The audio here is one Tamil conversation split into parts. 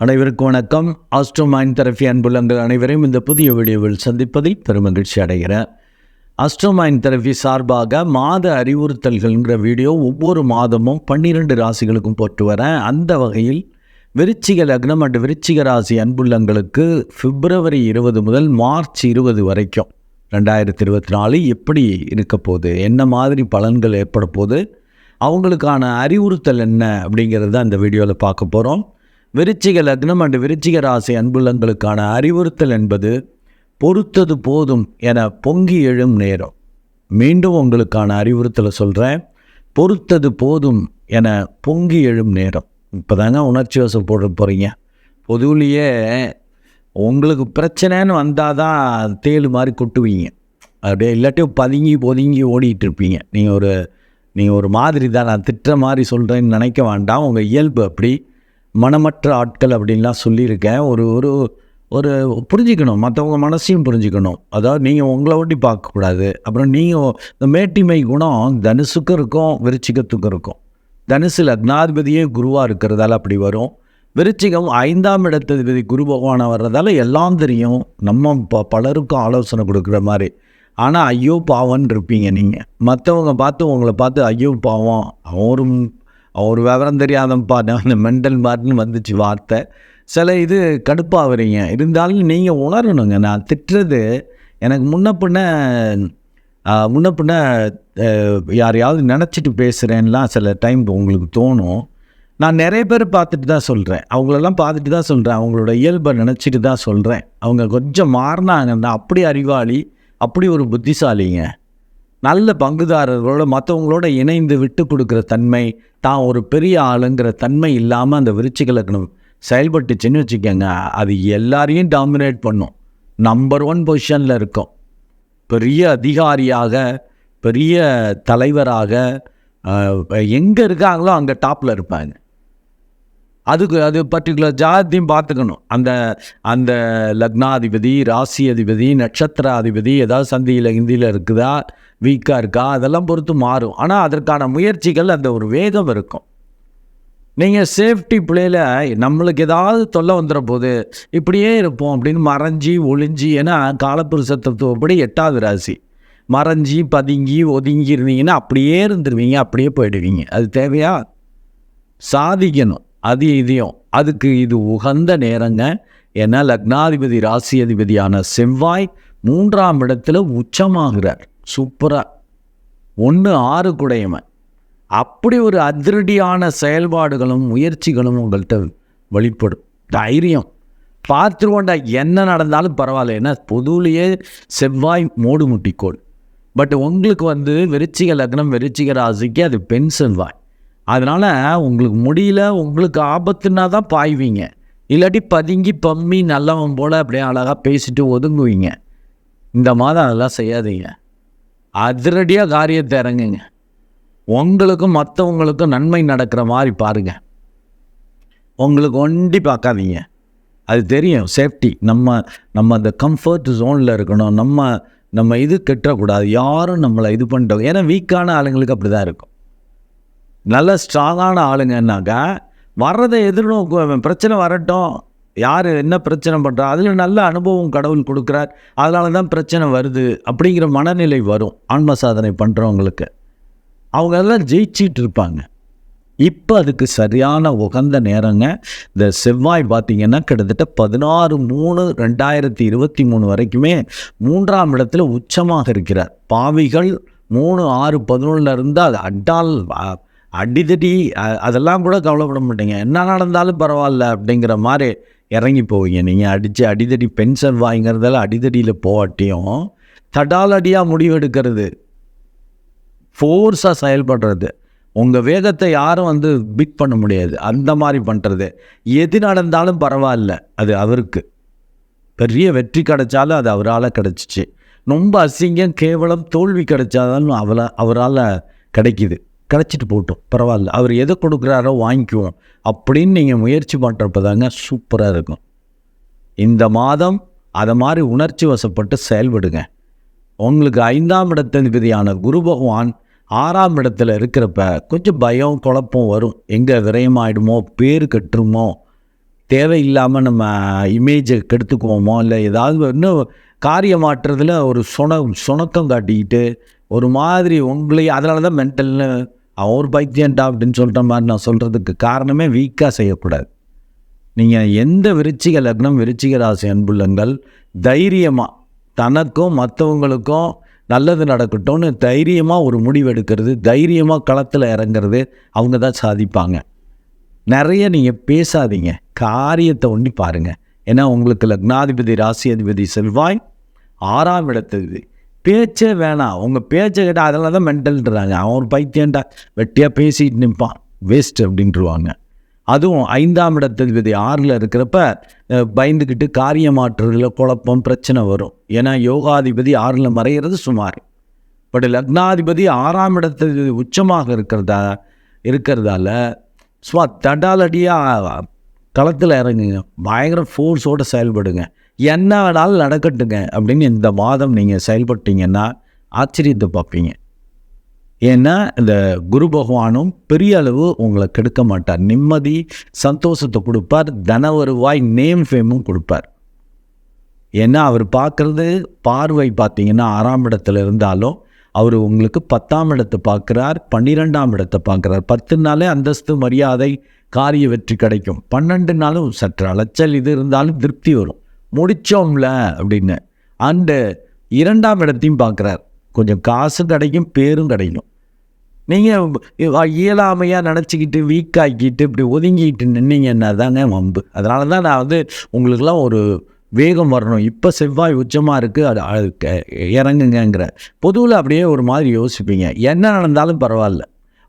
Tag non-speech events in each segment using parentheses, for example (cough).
அனைவருக்கும் வணக்கம். ஆஸ்ட்ரோ மைண்ட் தெரபி அன்புள்ளங்கள் அனைவரையும் இந்த புதிய வீடியோவில் சந்திப்பதில் பெருமகிழ்ச்சி அடைகிறேன். ஆஸ்ட்ரோ மைண்ட் தெரபி சார்பாக மாத அறிவுறுத்தல்கள்ங்கிற வீடியோ ஒவ்வொரு மாதமும் பன்னிரெண்டு ராசிகளுக்கும் போட்டு வரேன். அந்த வகையில் விருச்சிக லக்னம் அண்ட் விருச்சிக ராசி அன்புள்ளங்களுக்கு பிப்ரவரி இருபது முதல் மார்ச் இருபது வரைக்கும் ரெண்டாயிரத்தி இருபத்தி நாலு எப்படி இருக்க போகுது? என்ன மாதிரி பலன்கள் ஏற்பட போகுது? அவங்களுக்கான அறிவுறுத்தல் என்ன அப்படிங்கிறத அந்த வீடியோவில் பார்க்க போகிறோம் விருச்சிக லக்னம் அண்டு விருச்சிக ராசி அன்புள்ளங்களுக்கான அறிவுறுத்தல் என்பது பொறுத்தது போதும் என பொங்கி எழும் நேரம். மீண்டும் உங்களுக்கான அறிவுறுத்தலை சொல்கிறேன் பொறுத்தது போதும் என பொங்கி எழும் நேரம். இப்போ தாங்க உணர்ச்சி வசம் போட போகிறீங்க பொதுவிலேயே உங்களுக்கு பிரச்சனைன்னு வந்தால் தான் தேள் மாதிரி கொட்டுவீங்க. அப்படியே இல்லாட்டி பதுங்கி பொதுங்கி ஓடிட்டு இருப்பீங்க. நீங்கள் ஒரு நீங்கள் ஒரு மாதிரி தான். நான் திட்டுற மாதிரி சொல்கிறேன்னு நினைக்க வேண்டாம். உங்கள் இயல்பு அப்படி. மனமற்ற ஆட்கள் அப்படின்லாம் சொல்லியிருக்கேன். ஒரு ஒரு ஒரு புரிஞ்சுக்கணும். மற்றவங்க மனசையும் புரிஞ்சுக்கணும். அதாவது நீங்கள் உங்களை ஒட்டி பார்க்கக்கூடாது. அப்புறம் நீங்கள் இந்த மேட்டிமை குணம் தனுசுக்கும் இருக்கும் விருச்சிகத்துக்கும் இருக்கும். தனுசு லக்னாதிபதியே குருவாக இருக்கிறதால அப்படி வரும். விருச்சிகம் ஐந்தாம் இடத்ததிபதி குரு பகவானாக வர்றதால எல்லாம் தெரியும். நம்ம ப பலருக்கும் ஆலோசனை கொடுக்குற மாதிரி. ஆனால் ஐயோ பாவன் இருப்பீங்க நீங்கள் மற்றவங்க பார்த்து உங்களை பார்த்து ஐயோ பாவம். அவரும் அவர் விவரம் தெரியாதப்பா அந்த மெண்டல் மாதிரின்னு வந்துச்சு வார்த்தை. சில இது கடுப்பாகிறீங்க இருந்தாலும் நீங்கள் உணரணுங்க. நான் திட்டுறது எனக்கு முன்ன பின்ன முன்ன பின்ன யாரையாவது நினச்சிட்டு பேசுகிறேன்லாம் சில டைம் உங்களுக்கு தோணும். நான் நிறைய பேர் பார்த்துட்டு தான் சொல்கிறேன் அவங்களெல்லாம் பார்த்துட்டு தான் சொல்கிறேன் அவங்களோட இயல்பை நினச்சிட்டு தான் சொல்கிறேன் அவங்க கொஞ்சம் மாறினாங்கன்னா அப்படி அறிவாளி அப்படி ஒரு புத்திசாலிங்க. நல்ல பங்குதாரர்களோட மற்றவங்களோட இணைந்து விட்டு கொடுக்குற தன்மை தான் ஒரு பெரிய ஆளுங்கிற தன்மை இல்லாமல் அந்த விருச்சிக லக்னம் செயல்பட்டுச்சுன்னு வச்சுக்கோங்க அது எல்லாரையும் டாமினேட் பண்ணும். நம்பர் ஒன் பொசிஷனில் இருக்கும். பெரிய அதிகாரியாக பெரிய தலைவராக எங்கே இருக்காங்களோ அங்கே டாப்பில் இருப்பாங்க. அதுக்கு அது பர்டிகுலர் ஜாதியும் பார்த்துக்கணும். அந்த அந்த லக்னாதிபதி ராசி அதிபதி நட்சத்திராதிபதி ஏதாவது சந்தியில் ஹிந்தியில் இருக்குதா வீக்காக இருக்கா அதெல்லாம் பொறுத்து மாறும். ஆனால் அதற்கான முயற்சிகள் அந்த ஒரு வேகம் இருக்கும். நீங்கள் சேஃப்டி பிள்ளையில் நம்மளுக்கு ஏதாவது தொல்லை வந்துட போது இப்படியே இருப்போம் அப்படின்னு மறைஞ்சி ஒளிஞ்சி ஏன்னா காலப்புருஷ தத்துவப்படி எட்டாவது ராசி. மறைஞ்சி பதுங்கி ஒதுங்கி இருந்தீங்கன்னா அப்படியே இருந்துருவீங்க அப்படியே போயிடுவீங்க. அது தேவையா? சாதிக்கணும். அது இதையும் அதுக்கு இது உகந்த நேரங்க. ஏன்னா லக்னாதிபதி ராசி அதிபதியான செவ்வாய் மூன்றாம் இடத்துல உச்சமாகிறார். சூப்பராக ஒன்று ஆறு குடையவன். அப்படி ஒரு அதிரடியான செயல்பாடுகளும் முயற்சிகளும் உங்கள்கிட்ட வெளிப்படும். தைரியம். பார்த்துருவோண்டா என்ன நடந்தாலும் பரவாயில்ல. ஏன்னா பொதுவிலேயே செவ்வாய் மூடு முட்டிக்கோள். பட் உங்களுக்கு வந்து விருச்சிக லக்னம் விருச்சிக ராசிக்கு அது பெண் செவ்வாய். அதனால் உங்களுக்கு முடியல உங்களுக்கு ஆபத்துன்னா தான் பாய்வீங்க. இல்லாட்டி பதுங்கி பம்மி நல்லவன் போல் அப்படியே அழகாக பேசிட்டு ஒதுங்குவீங்க. இந்த மாதம் அதெல்லாம் செய்யாதீங்க. அதிரடியாக காரியத்தை இறங்குங்க. உங்களுக்கும் மற்றவங்களுக்கும் நன்மை நடக்கிற மாதிரி பாருங்கள் உங்களுக்கு ஒண்டி பார்க்காதீங்க. அது தெரியும் சேஃப்டி நம்ம நம்ம அந்த கம்ஃபர்ட் ஜோனில் இருக்கணும். நம்ம நம்ம இது கெட்டக்கூடாது. யாரும் நம்மளை இது பண்ணிட்டோம் ஏன்னா வீக்கான ஆளுங்களுக்கு அப்படி தான் இருக்கும். நல்ல ஸ்ட்ராங்கான ஆளுங்கன்னாக்கா வர்றதை எதிர்நோக்குவேன் பிரச்சனை வரட்டும். யார் என்ன பிரச்சனை பண்ணுறா அதில் நல்ல அனுபவம் கடவுள் கொடுக்குறார். அதனால தான் பிரச்சனை வருது அப்படிங்கிற மனநிலை வரும் ஆன்ம சாதனை பண்ணுறவங்களுக்கு அவங்க எல்லாம் ஜெயிச்சிட்டு இருப்பாங்க. இப்போ அதுக்கு சரியான உகந்த நேரங்க. இந்த செவ்வாய் பார்த்திங்கன்னா கிட்டத்தட்ட பதினாறு மூணு ரெண்டாயிரத்தி இருபத்தி மூணு வரைக்குமே மூன்றாம் இடத்துல உச்சமாக இருக்கிறார். பாவிகள் மூணு ஆறு பதினொன்றில் இருந்தால் அது அட்டால் அடிதடி அதெல்லாம் கூட கவலைப்பட மாட்டீங்க. என்ன நடந்தாலும் பரவாயில்ல அப்படிங்கிற மாதிரி இறங்கி போவீங்க. நீங்கள் அடித்து அடிதடி பென்ஷன் வாங்கிறதால அடிதடியில் போவாட்டியும் தடாலடியாக முடிவெடுக்கிறது ஃபோர்ஸாக செயல்படுறது. உங்கள் வேகத்தை யாரும் வந்து பிக் பண்ண முடியாது. அந்த மாதிரி பண்ணுறது எது நடந்தாலும் பரவாயில்ல. அது அவருக்கு. பெரிய வெற்றி கிடைச்சாலும் அது அவரால் கிடச்சிச்சு. ரொம்ப அசிங்கம் கேவலம் தோல்வி கிடைச்சாலும் அவளை அவரால் கிடைக்கிது. கிடச்சிட்டு போட்டோம். பரவாயில்ல. அவர் எதை கொடுக்குறாரோ வாங்கிக்குவோம். அப்படின்னு நீங்கள் முயற்சி பண்ணுறப்ப தாங்க சூப்பராக இருக்கும். இந்த மாதம் அதை மாதிரி உணர்ச்சி வசப்பட்டு செயல்படுங்க. உங்களுக்கு ஐந்தாம் இடத்ததிபதியான குரு பகவான் ஆறாம் இடத்துல இருக்கிறப்ப கொஞ்சம் பயம் குழப்பம் வரும். எங்கே விரயமாயிடுமோ பேர் கட்டுருமோ தேவையில்லாமல் நம்ம இமேஜை கெடுத்துக்குவோமோ இல்லை ஏதாவது இன்னும் காரியமாற்றுறதுல ஒரு சுண சுணக்கம் காட்டிக்கிட்டு ஒரு மாதிரி உங்களையும் அதனால தான் மென்டல்னு அவர் பைத்தியன்டா அப்படின்னு சொல்கிற மாதிரி நான் சொல்கிறதுக்கு காரணமே வீக்காக செய்யக்கூடாது. நீங்கள் எந்த விருச்சிக லக்னம் விருச்சிக ராசி அன்புள்ளங்கள் தைரியமாக தனக்கும் மற்றவங்களுக்கும் நல்லது நடக்கட்டும்னு தைரியமாக ஒரு முடிவு எடுக்கிறது தைரியமாக களத்தில் இறங்குறது அவங்க தான் சாதிப்பாங்க. நிறைய நீங்கள் பேசாதீங்க. காரியத்தை ஒண்டி பாருங்கள் ஏன்னா உங்களுக்கு லக்னாதிபதி ராசி அதிபதி செல்வாய் ஆறாம் இடத்துக்கு பேச்சே வேணாம். உங்கள் பேச்சை கேட்டால் அதெல்லாம் தான் மென்டல்ன்றாங்க அவன் ஒரு பைத்தியன்டா வெட்டியாக பேசிட்டு நிற்பான் வேஸ்ட் அப்படின்ட்டுருவாங்க அதுவும் ஐந்தாம் இடத்ததிபதி ஆறில் இருக்கிறப்ப பயந்துக்கிட்டு பயந்துக்கிட்டு காரியமாற்றுறதுல குழப்பம் பிரச்சனை வரும். ஏன்னா யோகாதிபதி ஆறில் மறைகிறது சுமார். பட் லக்னாதிபதி ஆறாம் இடத்ததிபதி உச்சமாக இருக்கிறதா இருக்கிறதால சுவா தடாலடியாக களத்தில் இறங்குங்க. பயங்கர ஃபோர்ஸோடு செயல்படுங்க. என்ன வேணாலும் நடக்கட்டுங்க அப்படின்னு இந்த மாதம் நீங்கள் செயல்பட்டீங்கன்னா ஆச்சரியத்தை பார்ப்பீங்க. ஏன்னா இந்த குரு பகவானும் பெரிய அளவு உங்களை கெடுக்க மாட்டார். நிம்மதி சந்தோஷத்தை கொடுப்பார். தன வருவாய் நேம் ஃபேமும் கொடுப்பார். ஏன்னா அவர் பார்க்குறது பார்வை பார்த்தீங்கன்னா ஆறாம் இடத்துல இருந்தாலும் அவர் உங்களுக்கு பத்தாம் இடத்தை பார்க்குறார் பன்னிரெண்டாம் இடத்தை பார்க்குறார். பத்து நாளே அந்தஸ்து மரியாதை காரிய வெற்றி கிடைக்கும். பன்னெண்டு நாளும் சற்று அலைச்சல் இது இருந்தாலும் திருப்தி வரும். முடிச்சோம்ல அப்படின்னு. அண்டு இரண்டாம் இடத்தையும் பார்க்குறார். கொஞ்சம் காசு கிடைக்கும் பேரும் கிடைக்கும் நீங்கள் இயலாமையாக நினச்சிக்கிட்டு வீக்காக்கிட்டு இப்படி ஒதுங்கிட்டு நின்னீங்கன்னா தாங்க வம்பு. அதனால தான் நான் வந்து உங்களுக்கெல்லாம் ஒரு வேகம் வரணும். இப்போ செவ்வாய் உச்சமாக இருக்குது அது இறங்குங்கிற க- இறங்குங்கங்கிற. பொதுவில் அப்படியே ஒரு மாதிரி யோசிப்பீங்க. என்ன நடந்தாலும் பரவாயில்ல.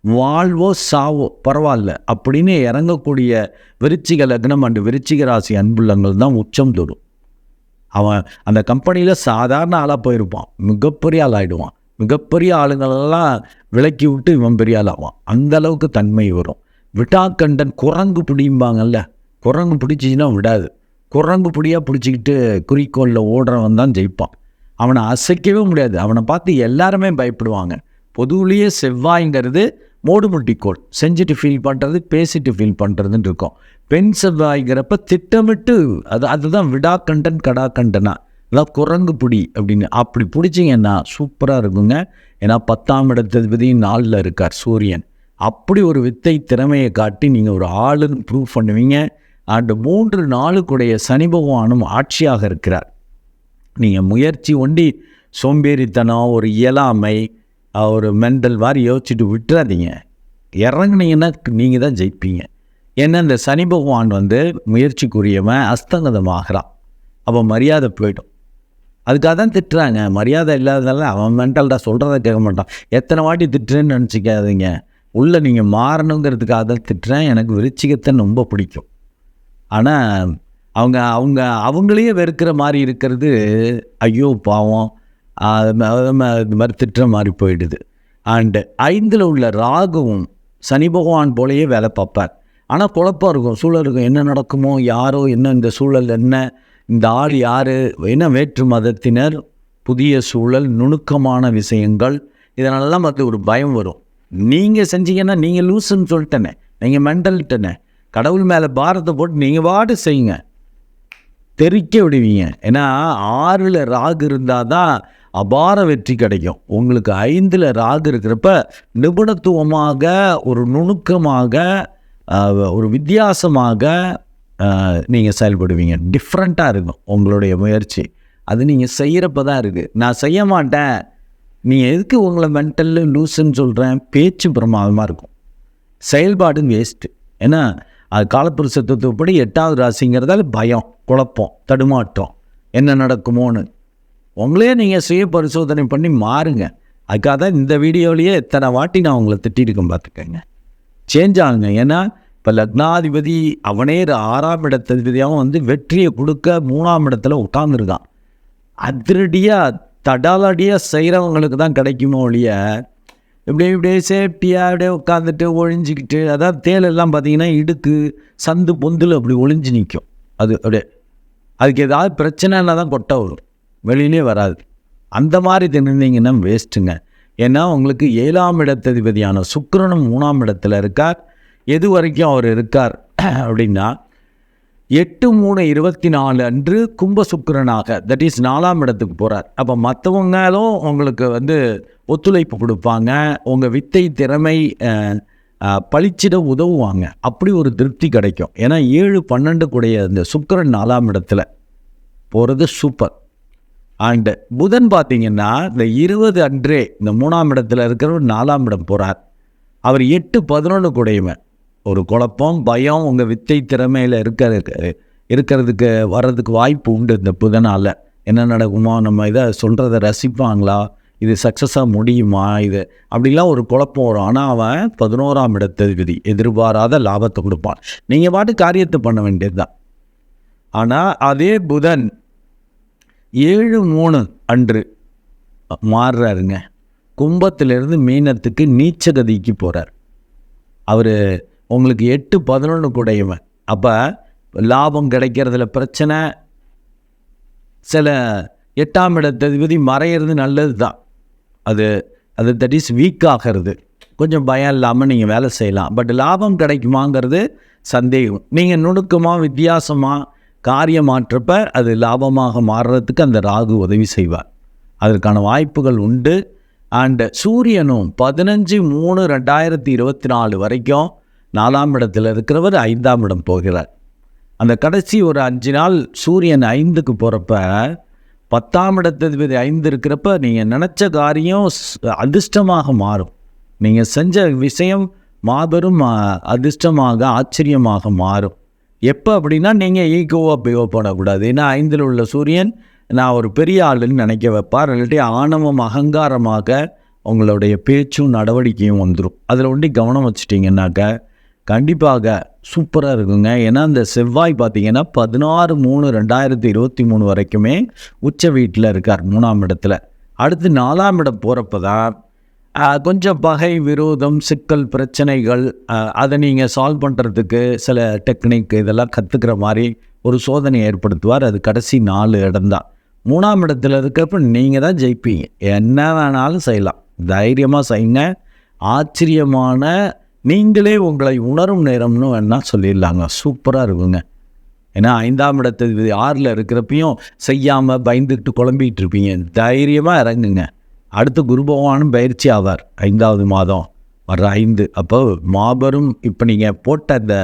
வாழ்வோ சாவோ பரவாயில்ல. அப்படின்னு இறங்கக்கூடிய விருச்சிக லக்னம் அண்டு விருச்சிக ராசி அன்புள்ளங்கள் தான் உச்சம் தொடும். அவன் அந்த கம்பெனியில் சாதாரண ஆளாக போயிருப்பான். மிகப்பெரிய ஆள் ஆகிடுவான் மிகப்பெரிய ஆளுங்களெல்லாம் விலக்கி விட்டு இவன் பெரிய ஆள் ஆவான். அந்த அளவுக்கு தன்மை வரும். விட்டாக்கண்டன் குரங்கு பிடிம்பாங்கல்ல குரங்கு பிடிச்சிச்சின்னா விடாது. குரங்கு பிடியாக பிடிச்சிக்கிட்டு குறிக்கோளில் ஓடுறவன் தான் ஜெயிப்பான். அவனை அசைக்கவே முடியாது. அவனை பார்த்து எல்லாருமே பயப்படுவாங்க. பொதுவிலேயே செவ்வாய்ங்கிறது மூடுமுட்டிக்கோள் செஞ்சுட்டு ஃபீல் பண்ணுறது பேசிட்டு ஃபீல் பண்ணுறதுன்னு இருக்கும். பெண் செவ்வாய்ங்கிறப்ப திட்டமிட்டு அது அதுதான் விடா கண்டன் கடா கண்டனா. அதான் குரங்கு பிடி அப்படின்னு அப்படி பிடிச்சிங்கன்னா சூப்பராக இருக்குங்க. ஏன்னா பத்தாம் இடத்ததிபதி நாளில் இருக்கார் சூரியன். அப்படி ஒரு வித்தை திறமையை காட்டி நீங்கள் ஒரு ஆளுன்னு ப்ரூவ் பண்ணுவீங்க. அண்டு மூன்று நாளுக்குடைய சனி பகவானும் ஆட்சியாக இருக்கிறார். நீங்கள் முயற்சி ஒண்டி சோம்பேறித்தனம் ஒரு இயலாமை ஒரு மெண்டல் மாதிரி யோசிச்சுட்டு விட்டுறாதீங்க. இறங்குனீங்கன்னா நீங்கள் தான் ஜெயிப்பீங்க. ஏன்னா இந்த சனி பகவான் வந்து முயற்சிக்குரியவன் அஸ்தங்கதமாகறான். அப்போ மரியாதை போயிடும். அதுக்காக தான் திட்டுறாங்க. மரியாதை இல்லாததால அவன் மென்டல்டாக சொல்கிறத கேட்க மாட்டான். எத்தனை வாட்டி திட்டுறேன்னு நினச்சிக்காதீங்க. உள்ளே நீங்கள் மாறணுங்கிறதுக்காக தான் திட்டுறேன். எனக்கு விருச்சிகத்தை ரொம்ப பிடிக்கும். ஆனால் அவங்க அவங்க அவங்களையே வெறுக்கிற மாதிரி இருக்கிறது ஐயோ பாவம். அது மாதிரி திட்டம் மாறி போயிடுது. அண்டு ஐந்தில் உள்ள ராகுவும் சனி பகவான் போலேயே வேலை பார்ப்பார். ஆனால் குழப்பம் இருக்கும் சூழல் இருக்கும். என்ன நடக்குமோ யாரோ என்ன இந்த சூழல் என்ன இந்த ஆள் யார் என்ன வேற்று மதத்தினர் புதிய சூழல் நுணுக்கமான விஷயங்கள் இதனாலலாம் பார்த்து ஒரு பயம் வரும். நீங்கள் செஞ்சீங்கன்னா நீங்கள் லூசுன்னு சொல்லிட்டேனே நீங்கள் மென்டல்ட்டனே கடவுள் மேலே பாரத்தை போட்டு நீங்கள் பாட்டு செய்யுங்க. தெறிக்க விடுவீங்க. ஏன்னா ஆறில் ராகு இருந்தால் தான் அபார வெற்றி கிடைக்கும். உங்களுக்கு ஐந்தில் ராகு இருக்கிறப்ப நிபுணத்துவமாக ஒரு நுணுக்கமாக ஒரு வித்தியாசமாக நீங்கள் செயல்படுவீங்க. டிஃப்ரெண்ட்டாக இருக்கும் உங்களுடைய முயற்சி. அது நீங்கள் செய்கிறப்ப தான் இருக்குது நான் செய்ய மாட்டேன். நீங்கள் எதுக்கு உங்களை மென்டல்லு லூசுன்னு சொல்கிறேன் பேச்சு பிரமாதமாக இருக்கும். செயல்பாடு வேஸ்ட்டு ஏன்னா அது காலப்புருஷ தத்துவப்படி எட்டாவது ராசிங்கிறதால பயம் குழப்பம் தடுமாட்டம் என்ன நடக்குமோன்னு. உங்களே நீங்கள் சுய பரிசோதனை பண்ணி மாறுங்க. அதுக்காக தான் இந்த வீடியோலேயே எத்தனை வாட்டி நான் உங்களை திட்டிருக்கேன் பார்த்துக்கங்க. சேஞ்ச் ஆகுங்க. ஏன்னா இப்போ லக்னாதிபதி அவனே ஆறாம் இடத்ததிபதியாகவும் வந்து வெற்றியை கொடுக்க மூணாம் இடத்துல உட்காந்துருக்கான் அதிரடியாக தடாலடியாக செய்கிறவங்களுக்கு தான் கிடைக்குமோ ஒழிய இப்படியே இப்படியே சேஃப்டியாக அப்படியே உட்காந்துட்டு ஒழிஞ்சிக்கிட்டு அதாவது தேலெல்லாம் பார்த்தீங்கன்னா இடுக்கு சந்து பொந்தில் அப்படி ஒளிஞ்சு நிற்கும் அது அப்படியே அதுக்கு ஏதாவது பிரச்சனைனா தான் கொட்டை வரும். வெளியிலே வராது. அந்த மாதிரி திணிந்தீங்கன்னா வேஸ்ட்டுங்க. ஏன்னா உங்களுக்கு ஏழாம் இடத்ததிபதியான சுக்கரனும் மூணாம் இடத்துல இருக்கார். எது வரைக்கும் அவர் இருக்கார் (clears throat) அப்படின்னா எட்டு மூணு இருபத்தி நாலு அன்று கும்ப சுக்கிரனாக தட் இஸ் நாலாம் இடத்துக்கு போகிறார் அப்போ மற்றவங்களும் உங்களுக்கு வந்து ஒத்துழைப்பு கொடுப்பாங்க. உங்கள் வித்தை திறமை பளிச்சிட உதவுவாங்க. அப்படி ஒரு திருப்தி கிடைக்கும். ஏன்னா ஏழு பன்னெண்டு கூடிய இந்த சுக்கரன் நாலாம் இடத்துல போகிறது சூப்பர் அண்டு புதன் பார்த்தீங்கன்னா இந்த இருபது அன்றே இந்த மூணாம் இடத்துல இருக்கிறவர் நாலாம் இடம் போகிறார் அவர் எட்டு பதினொன்று கூடையவன் ஒரு குழப்பம் பயம் உங்கள் வித்தை திறமையில் இருக்கிற இருக்கிறதுக்கு வர்றதுக்கு வாய்ப்பு உண்டு இந்த புதனால். என்ன நடக்குமோ நம்ம இதை சொல்கிறத ரசிப்பாங்களா? இது சக்ஸஸாக முடியுமா இது? அப்படிலாம் ஒரு குழப்பம் வரும். ஆனால் அவன் பதினோராம் இடத்ததிபதி எதிர்பாராத லாபத்தை கொடுப்பான். நீங்கள் பாட்டு காரியத்தை பண்ண வேண்டியது தான் ஆனால் அதே புதன் ஏழு மூணு அன்று மாறுறாருங்க. கும்பத்திலிருந்து மீனத்துக்கு நீச்சகதிக்கு போகிறார் அவர் உங்களுக்கு எட்டு பதினொன்று கூடையவன். அப்போ லாபம் கிடைக்கிறதுல பிரச்சனை. சில எட்டாம் இடத்ததிபதி மறையிறது நல்லது தான் அது அது தட் இஸ் வீக் ஆகிறது. கொஞ்சம் பயம் இல்லாமல் நீங்கள் வேலை செய்யலாம். பட் லாபம் கிடைக்குமாங்கிறது சந்தேகம். நீங்கள் நுணுக்கமாக வித்தியாசமாக காரியம் மாற்றப்ப அது லாபமாக மாறுறதுக்கு அந்த ராகு உதவி செய்வார். அதற்கான வாய்ப்புகள் உண்டு. அண்டு சூரியனும் பதினஞ்சு மூணு ரெண்டாயிரத்தி இருபத்தி நாலு வரைக்கும் நாலாம் இடத்தில் இருக்கிறவர் ஐந்தாம் இடம் போகிறார். அந்த கடைசி ஒரு அஞ்சு நாள் சூரியன் ஐந்துக்கு போகிறப்ப பத்தாம் இடத்ததிபதி ஐந்து இருக்கிறப்ப நீங்கள் நினச்ச காரியம் அதிர்ஷ்டமாக மாறும். நீங்கள் செஞ்ச விஷயம் மாபெரும் அதிர்ஷ்டமாக ஆச்சரியமாக மாறும். எப்போ அப்படின்னா நீங்கள் ஈகோவாக பிஹேவ் பண்ணக்கூடாது ஏன்னா ஐந்தில் உள்ள சூரியன் நான் ஒரு பெரிய ஆளுன்னு நினைக்க வைப்பார். இல்லாட்டி ஆணவம் அகங்காரமாக உங்களுடைய பேச்சும் நடவடிக்கையும் வந்துடும் அதில் ஒண்டி கவனம் வச்சிட்டிங்கன்னாக்க கண்டிப்பாக சூப்பராக இருக்குங்க. ஏன்னா இந்த செவ்வாய் பார்த்தீங்கன்னா பதினாறு மூணு ரெண்டாயிரத்தி இருபத்தி மூணு வரைக்குமே உச்ச வீட்டில் இருக்கார் மூணாம் இடத்துல. அடுத்து நாலாம் இடம் போகிறப்ப தான் கொஞ்சம் பகை விரோதம் சிக்கல் பிரச்சனைகள் அதை நீங்கள் சால்வ் பண்ணுறதுக்கு சில டெக்னிக் இதெல்லாம் கற்றுக்கிற மாதிரி ஒரு சோதனை ஏற்படுத்துவார். அது கடைசி நாலு இடம்தான். மூணாம் இடத்துல இருக்கிறப்ப நீங்கள் தான் ஜெயிப்பீங்க. என்ன வேணாலும் செய்யலாம். தைரியமாக செய்யுங்க ஆச்சரியமான நீங்களே உங்களை உணரும் நேரம்னு வேணால் சொல்லிடலாங்க. சூப்பராக இருக்குங்க. ஏன்னா ஐந்தாம் இடத்து ஆறில் இருக்கிறப்பையும் செய்யாமல் பயந்துக்கிட்டு குழம்பிக்கிட்டு இருப்பீங்க. தைரியமாக இறங்குங்க. அடுத்து குரு பகவானும் பயிற்சி ஆவார். ஐந்தாவது மாதம் வர்ற ஐந்து. அப்போ மாபெரும் இப்போ நீங்கள் போட்ட அந்த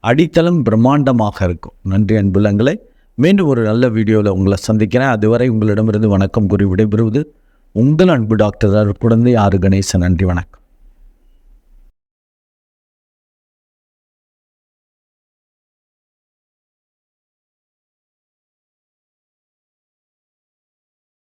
அடித்தளம் பிரம்மாண்டமாக இருக்கும். நன்றி அன்புலங்களே மீண்டும் ஒரு நல்ல வீடியோவில் உங்களை சந்திக்கிறேன். அதுவரை உங்களிடமிருந்து வணக்கம் கூறி விடைபெறுவது உங்கள் அன்பு டாக்டர் குழந்தை ஆறு கணேசன். நன்றி வணக்கம்.